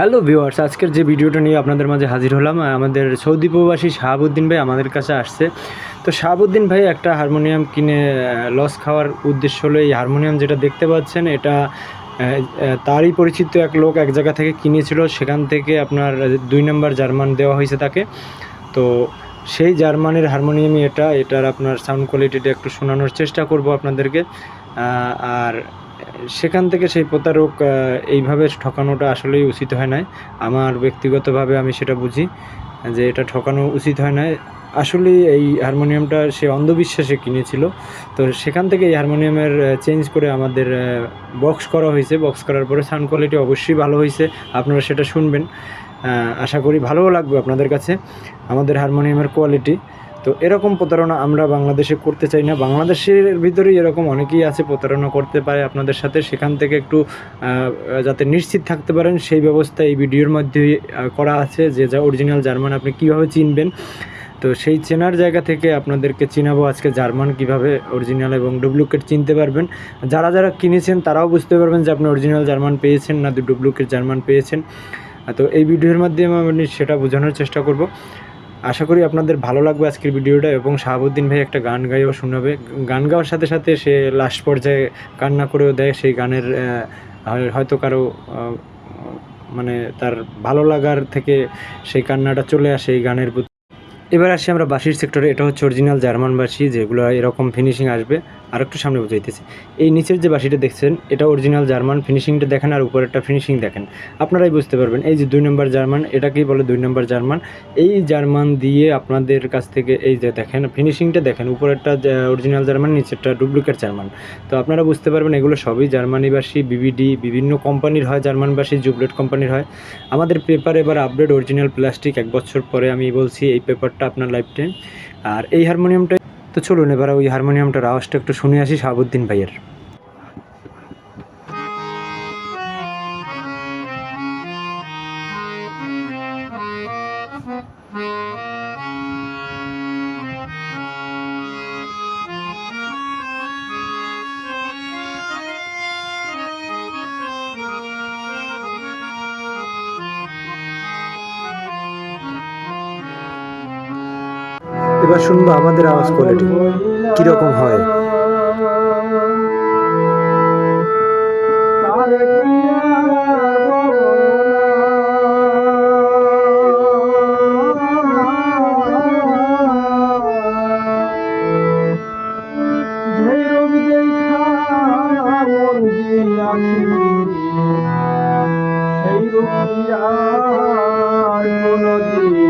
Hello viewers, আজকের যে ভিডিওটা নিয়ে আপনাদের মাঝে হাজির হলাম আমাদের সৌদি প্রবাসী শাহাবুদ্দিন ভাই আমাদের কাছে আসছে। তো শাহাবুদ্দিন ভাই একটা হারমোনিয়াম কিনে লস খাওয়ার উদ্দেশ্য হলো এই হারমোনিয়াম যেটা দেখতে পাচ্ছেন, এটা তারই পরিচিত এক লোক এক জায়গা থেকে কিনেছিল, সেখান থেকে আপনার দুই নম্বর জার্মান দেওয়া হয়েছে তাকে। তো সেই জার্মানের হারমোনিয়ামই এটা, এটার আপনার সাউন্ড কোয়ালিটিটা একটু শোনানোর চেষ্টা করব আপনাদেরকে। আর সেখান থেকে সেই প্রতারক এইভাবে ঠকানোটা আসলেই উচিত হয় না আমার ব্যক্তিগতভাবে আমি সেটা বুঝি যে এটা ঠকানো উচিত হয় না আসলে এই হারমোনিয়ামটা সে অন্ধবিশ্বাসে কিনেছিল। তো সেখান থেকে এই হারমোনিয়ামের চেঞ্জ করে আমাদের বক্স করা হয়েছে। বক্স করার পরে সাউন্ড কোয়ালিটি অবশ্যই ভালো হয়েছে। আপনারা সেটা শুনবেন। আশা করি ভালোও লাগবে আপনাদের কাছে। আমাদের হারমোনিয়ামের কোয়ালিটি তো এরকম প্রতারণা আমরা বাংলাদেশে করতে চাই না। বাংলাদেশের ভিতরেই এরকম অনেকেই আছে প্রতারণা করতে পারে আপনাদের সাথে। সেখান থেকে একটু যাতে নিশ্চিত থাকতে পারেন, সেই ব্যবস্থা এই ভিডিওর মধ্যে করা আছে যে যা অরিজিনাল জার্মান আপনি কীভাবে চিনবেন। তো সেই চেনার জায়গা থেকে আপনাদেরকে চিনাবো আজকে জার্মান কীভাবে অরিজিনাল এবং ডুপ্লিকেট চিনতে পারবেন। যারা যারা কিনেছেন, তারাও বুঝতে পারবেন যে আপনি অরিজিনাল জার্মান পেয়েছেন না ডুপ্লিকেট জার্মান পেয়েছেন। তো এই ভিডিওর মাধ্যমে আমি সেটা বোঝানোর চেষ্টা করব। আশা করি আপনাদের ভালো লাগবে আজকের ভিডিওটা এবং শাহাবুদ্দিন ভাই একটা গান গাইও শোনাবে। গান গাওয়ার সাথে সাথে সে লাস্ট পর্যায়ে কান্না করেও দেয়, সেই গানের হয়তো কারও মানে তার ভালো লাগার থেকে সেই কান্নাটা চলে আসে এই গানের প্রতি। এবার আসি আমরা বাসির সেক্টরে এটা হচ্ছে অরিজিনাল জার্মান বাসি যেগুলো এরকম ফিনিশিং আসবে। আর একটু সামনে বুঝাইতেছি এই নিচের যে বাসিটা দেখছেন, এটা অরিজিনাল জার্মান ফিনিশিংটা দেখেন আর উপরেরটা ফিনিশিং দেখেন। আপনারাই বুঝতে পারবেন, এই যে দুই নম্বর জার্মান, এটাকেই বলে দুই নম্বর জার্মান। এই জার্মান দিয়ে আপনাদের কাছ থেকে এই যে দেখেন ফিনিশিংটা দেখেন, উপরেরটা অরিজিনাল জার্মান, নিচেরটা ডুপ্লিকেট জার্মান। তো আপনারা বুঝতে পারবেন, এগুলো সবই জার্মানিবাসী বিবিডি বিভিন্ন কোম্পানির হয় জার্মানবাসী জুবলেট কোম্পানির হয়। আমাদের পেপার এবার আপডেট অরিজিনাল প্লাস্টিক এক বছর পরে আমি বলছি এই পেপারটা আপনার লাইফ টাইম আর এই হারমোনিয়ামটা তো চলুন এবার ওই হারমোনিয়ামটার আওয়াজটা একটু শুনে আসি শাহাবুদ্দিন ভাইয়ের। এবার শুনব আমাদের আওয়াজ কোয়ালিটি কীরকম হয়? সেই রুকিয়ার কোনদিন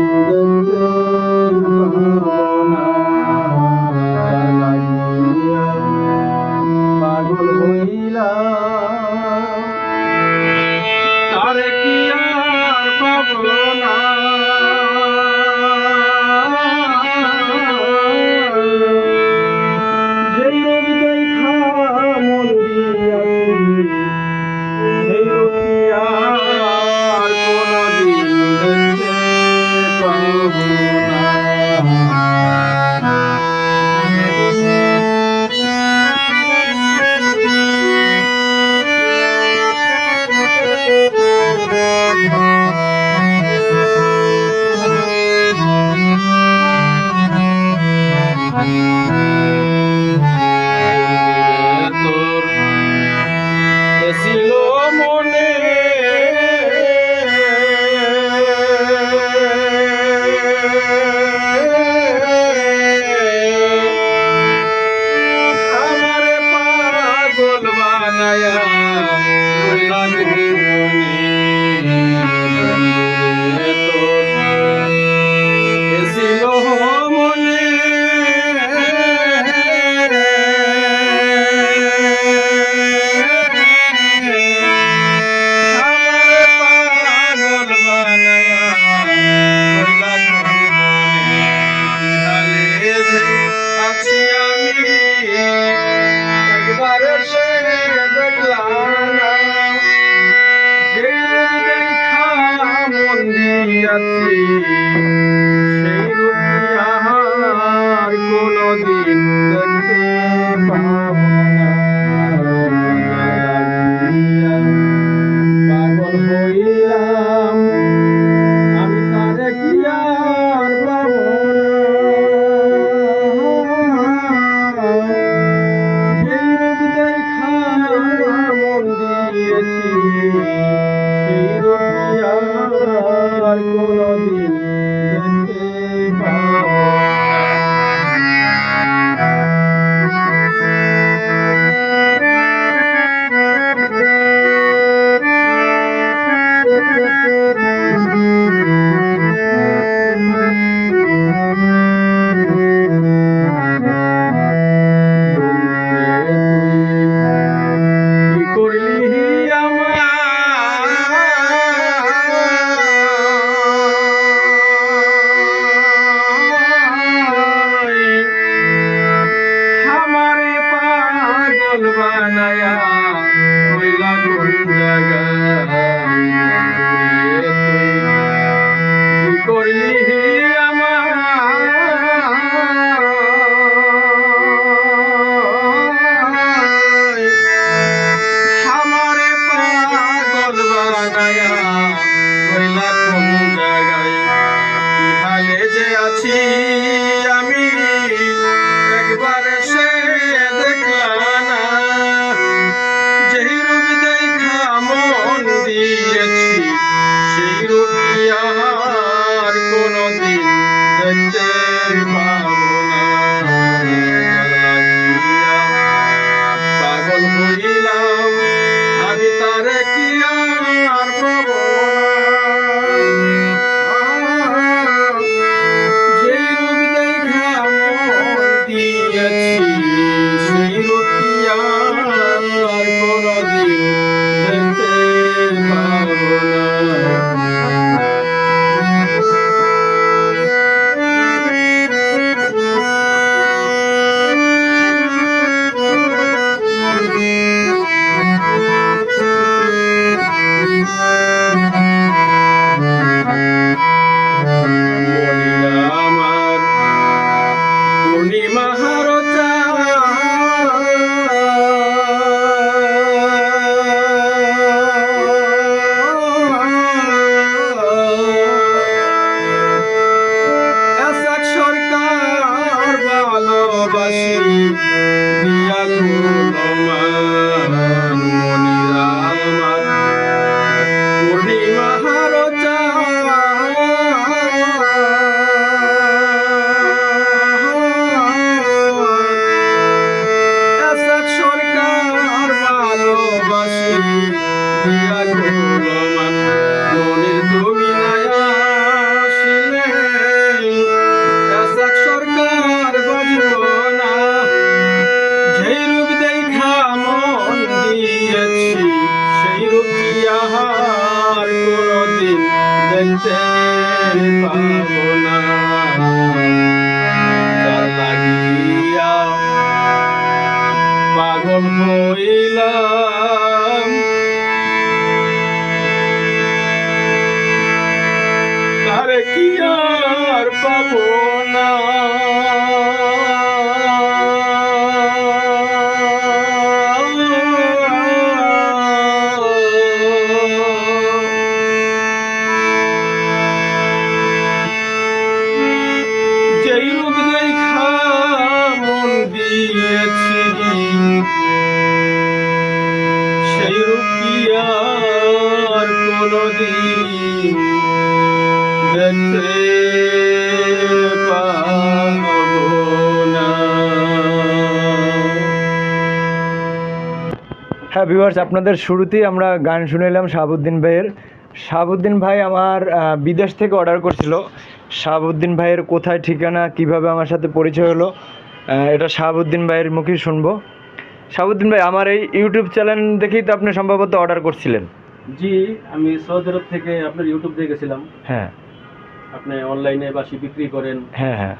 পাবো না লাগিয়া পাগল হইলাম। হ্যাঁ ভিউয়ার্স আপনাদের শুরুতেই আমরা গান শুনেলাম শাহাবুদ্দিন ভাইয়ের। শাহাবুদ্দিন ভাই আমার বিদেশ থেকে অর্ডার করছিল। শাহাবুদ্দিন ভাইয়ের কোথায় ঠিকানা কীভাবে আমার সাথে পরিচয় হলো এটা শাহাবুদ্দিন ভাইয়ের মুখেই শুনব। শাহাবুদ্দিন ভাই আমার এই ইউটিউব চ্যানেল দেখেই তো আপনি সম্ভবত অর্ডার করছিলেন। জি আমি সৌদি আরব থেকে আপনার ইউটিউব দেখেছিলাম। হ্যাঁ। আপনি অনলাইনে বাসি বিক্রি করেন। হ্যাঁ হ্যাঁ।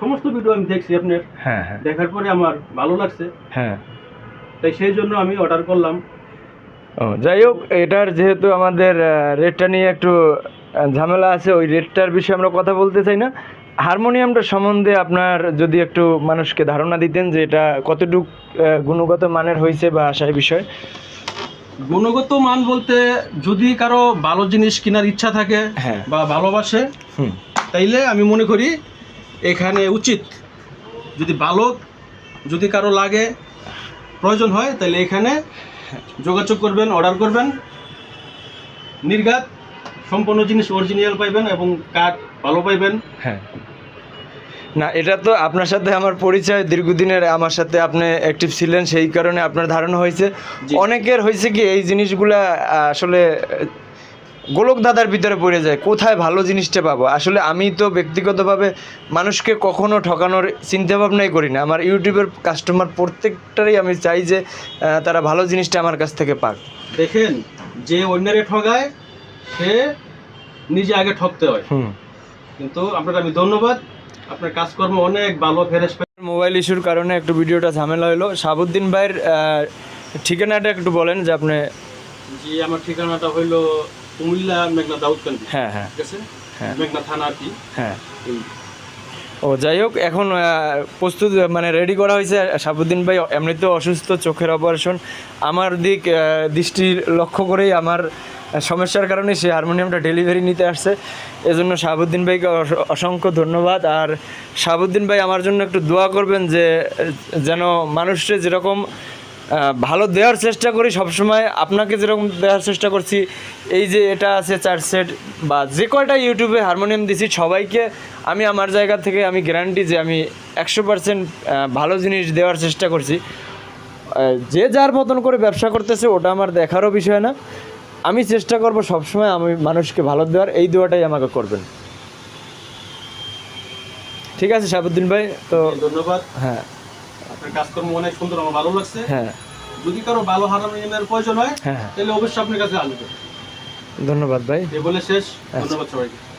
সমস্ত ভিডিও আমি দেখছি আপনার। হ্যাঁ হ্যাঁ। দেখার পরে আমার ভালো লাগছে। হ্যাঁ। তাই সেই জন্য আমি অর্ডার করলাম। ও যাই হোক এটার যেহেতু আমাদের রেটটা নিয়ে একটু ঝামেলা আছে ওই রেটটার বিষয়ে আমরা কথা বলতে চাই না। হারমোনিয়ামটা সম্বন্ধে আপনার যদি একটু মানুষকে ধারণা দিতেন যে এটা কতটুক গুণগত মানের হয়েছে বা সেই বিষয়। গুণগত মান বলতে যদি কারও ভালো জিনিস কেনার ইচ্ছা থাকে হ্যাঁ। বা ভালোবাসে হুম। তাইলে আমি মনে করি এখানে উচিত। যদি ভালো যদি কারও লাগে প্রয়োজন হয় তাহলে এখানে যোগাযোগ করবেন অর্ডার করবেন। নির্ঘাত সম্পূর্ণ জিনিস অরিজিনাল পাইবেন এবং কাঠ ভালো পাইবেন। হ্যাঁ। না এটা তো আপনার সাথে আমার পরিচয় দীর্ঘদিনের আমার সাথে আপনি অ্যাক্টিভ ছিলেন সেই কারণে আপনার ধারণা হয়েছে। অনেকের হয়েছে কি এই জিনিসগুলা আসলে গোলক দাদার ভিতরে পড়ে যায় কোথায় ভালো জিনিসটা পাবো? আসলে আমি তো ব্যক্তিগতভাবে মানুষকে কখনো ঠকানোর চিন্তাভাবনাই করি না। আমার ইউটিউবের কাস্টমার প্রত্যেকটারই আমি চাই যে তারা ভালো জিনিসটা আমার কাছ থেকে পাক। দেখেন যে অন্যের ঠগায় সে নিজে আগে ঠকতে হয়। কিন্তু আপনাকে আমি ধন্যবাদ। আপনার কাজকর্ম অনেক ভালো ফেরেস মোবাইল ইস্যুর কারণে একটু ভিডিওটা ঝামেলা হলো শাহাবুদ্দিন ভাইয়ের ঠিকানাটা একটু বলেন যে আপনি জি আমার ঠিকানাটা হইল কুমিল্লা মেঘনা দাউদকান্দি হ্যাঁ হ্যাঁ। ঠিক আছে? হ্যাঁ। মেঘনা থানা আর কি? হ্যাঁ। ও যাই হোক এখন প্রস্তুত মানে রেডি করা হয়েছে। সাবুদ্দিন ভাই এমনিতেও অসুস্থ চোখের অপারেশন আমার দিক দৃষ্টি লক্ষ্য করেই আমার সমস্যার কারণে সে হারমোনিয়ামটা ডেলিভারি নিতে আসছে। এজন্য শাহাবুদ্দিন ভাইকে অসংখ্য ধন্যবাদ। আর শাহাবুদ্দিন ভাই আমার জন্য একটু দোয়া করবেন যে যেন মানুষকে যেরকম ভালো দেওয়ার চেষ্টা করি সবসময়। আপনাকে যেরকম দেওয়ার চেষ্টা করছি এই যে এটা আছে চার সেট বা যে কয়টা ইউটিউবে হারমোনিয়াম দিছি সবাইকে আমি আমার জায়গা থেকে আমি গ্যারান্টি যে আমি একশো পার্সেন্ট ভালো জিনিস দেওয়ার চেষ্টা করছি। যে যার মতন করে ব্যবসা করতেছে ওটা আমার দেখারও বিষয় না। আমি চেষ্টা করব সবসময় আমি মানুষকে ভালো দেওয়ার এই দোয়াটাই আমাকে করবেন। ঠিক আছে সাবুদ্দিন ভাই তো ধন্যবাদ। হ্যাঁ। কাজকর্ম অনেক সুন্দর আমার ভালো লাগছে। হ্যাঁ। যদি কারও ভালো হারমোনিয়ামের প্রয়োজন হয় হ্যাঁ। হ্যাঁ তাহলে অবশ্যই আপনার কাছে আসবে ধন্যবাদ ভাই। এ বলে শেষ। ধন্যবাদ সবাইকে।